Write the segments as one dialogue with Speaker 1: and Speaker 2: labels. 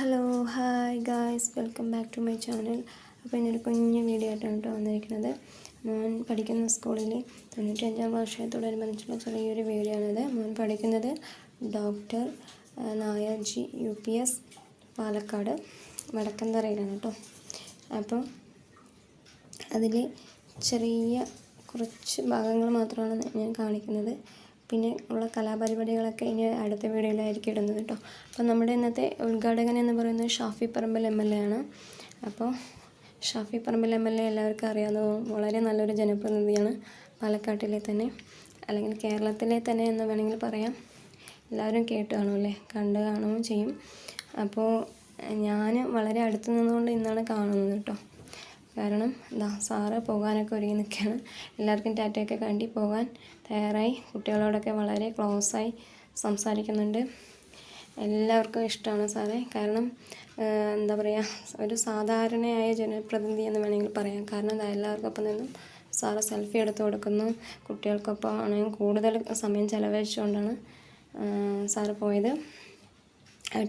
Speaker 1: Hello hi guys. Welcome back to my channel. അപ്പോൾ ഇന്നൊരു കുഞ്ഞു വീഡിയോ ആയിട്ടാണ് കേട്ടോ വന്നിരിക്കുന്നത്. മോൻ പഠിക്കുന്ന സ്കൂളിൽ തൊണ്ണൂറ്റഞ്ചാം വർഷത്തോടനുബന്ധിച്ചുള്ള ചെറിയൊരു വീഡിയോ ആണിത് മോൻ പഠിക്കുന്നത് doctor Nairji U P S Palakkad വടക്കന്തറയിലാണ് കേട്ടോ. അപ്പോൾ അതിൽ ചെറിയ കുറച്ച് ഭാഗങ്ങൾ മാത്രമാണ് ഞാൻ കാണിക്കുന്നത്. പിന്നെ ഉള്ള കലാപരിപാടികളൊക്കെ ഇനി അടുത്ത വീഡിയോയിലായിരിക്കും ഇടുന്നത് കേട്ടോ. അപ്പോൾ നമ്മുടെ ഇന്നത്തെ ഉദ്ഘാടകൻ എന്ന് പറയുന്നത് Shafi Parambil M L A ആണ്. അപ്പോൾ Shafi Parambil M L A എല്ലാവർക്കും അറിയാവുന്ന വളരെ നല്ലൊരു ജനപ്രതിനിധിയാണ് പാലക്കാട്ടിലെ തന്നെ. അല്ലെങ്കിൽ കേരളത്തിലെ തന്നെ എന്ന് വേണമെങ്കിൽ പറയാം. എല്ലാവരും കേട്ട് കാണുമല്ലേ കണ്ട് കാണുകയും ചെയ്യും. അപ്പോൾ ഞാൻ വളരെ അടുത്ത് നിന്നുകൊണ്ട് ഇന്നാണ് കാണുന്നത് കേട്ടോ. കാരണം എന്താ സാറ് പോകാനൊക്കെ ഒരുങ്ങി നിൽക്കുകയാണ്. എല്ലാവർക്കും ടാറ്റയൊക്കെ കണ്ടി പോകാൻ തയ്യാറായി. കുട്ടികളോടൊക്കെ വളരെ ക്ലോസായി സംസാരിക്കുന്നുണ്ട്. എല്ലാവർക്കും ഇഷ്ടമാണ് സാറെ. കാരണം എന്താ പറയുക ഒരു സാധാരണയായ ജനപ്രതിനിധി എന്ന് വേണമെങ്കിൽ പറയാം. കാരണം എല്ലാവർക്കൊപ്പം നിന്നും സാറ് സെൽഫി എടുത്ത് കൊടുക്കുന്നു. കുട്ടികൾക്കൊപ്പം ആണെങ്കിൽ കൂടുതൽ സമയം ചിലവഴിച്ചുകൊണ്ടാണ് സാറ് പോയത്.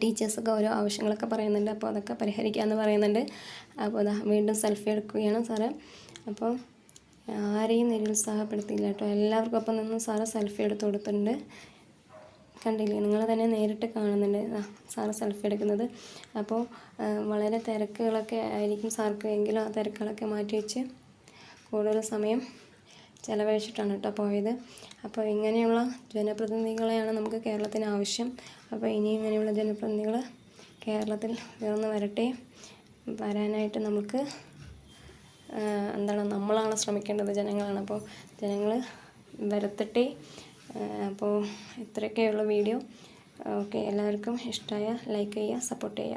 Speaker 1: ടീച്ചേഴ്സൊക്കെ ഓരോ ആവശ്യങ്ങളൊക്കെ പറയുന്നുണ്ട്. അപ്പോൾ അതൊക്കെ പരിഹരിക്കാമെന്ന് പറയുന്നുണ്ട്. അപ്പോൾ വീണ്ടും സെൽഫി എടുക്കുകയാണ് സാറ്. അപ്പോൾ ആരെയും നിരുത്സാഹപ്പെടുത്തിയില്ല കേട്ടോ. എല്ലാവർക്കും ഒപ്പം നിന്ന് സാറ് സെൽഫി എടുത്ത് കൊടുത്തിട്ടുണ്ട്. കണ്ടില്ലേ? നിങ്ങൾ തന്നെ നേരിട്ട് കാണുന്നുണ്ട്. സാറ് സെൽഫി എടുക്കുന്നത്. അപ്പോൾ വളരെ തിരക്കുകളൊക്കെ ആയിരിക്കും സാർക്ക്. എങ്കിലും ആ തിരക്കുകളൊക്കെ മാറ്റി വെച്ച് കൂടുതൽ സമയം ചിലവഴിച്ചിട്ടാണ് കേട്ടോ പോയത്. അപ്പോൾ ഇങ്ങനെയുള്ള ജനപ്രതിനിധികളെയാണ് നമുക്ക് കേരളത്തിന് ആവശ്യം. അപ്പോൾ ഇനിയും ഇങ്ങനെയുള്ള ജനപ്രതിനിധികൾ കേരളത്തിൽ ഉയർന്നു വരട്ടെ. വരാനായിട്ട് നമുക്ക് എന്താണ് നമ്മളാണ് ശ്രമിക്കേണ്ടത് ജനങ്ങളാണ്. അപ്പോൾ ജനങ്ങൾ വരുത്തട്ടെ. അപ്പോൾ ഇത്രയൊക്കെയുള്ള വീഡിയോ. ഓക്കെ എല്ലാവർക്കും ഇഷ്ടമായ ലൈക്ക് ചെയ്യുക സപ്പോർട്ട് ചെയ്യുക.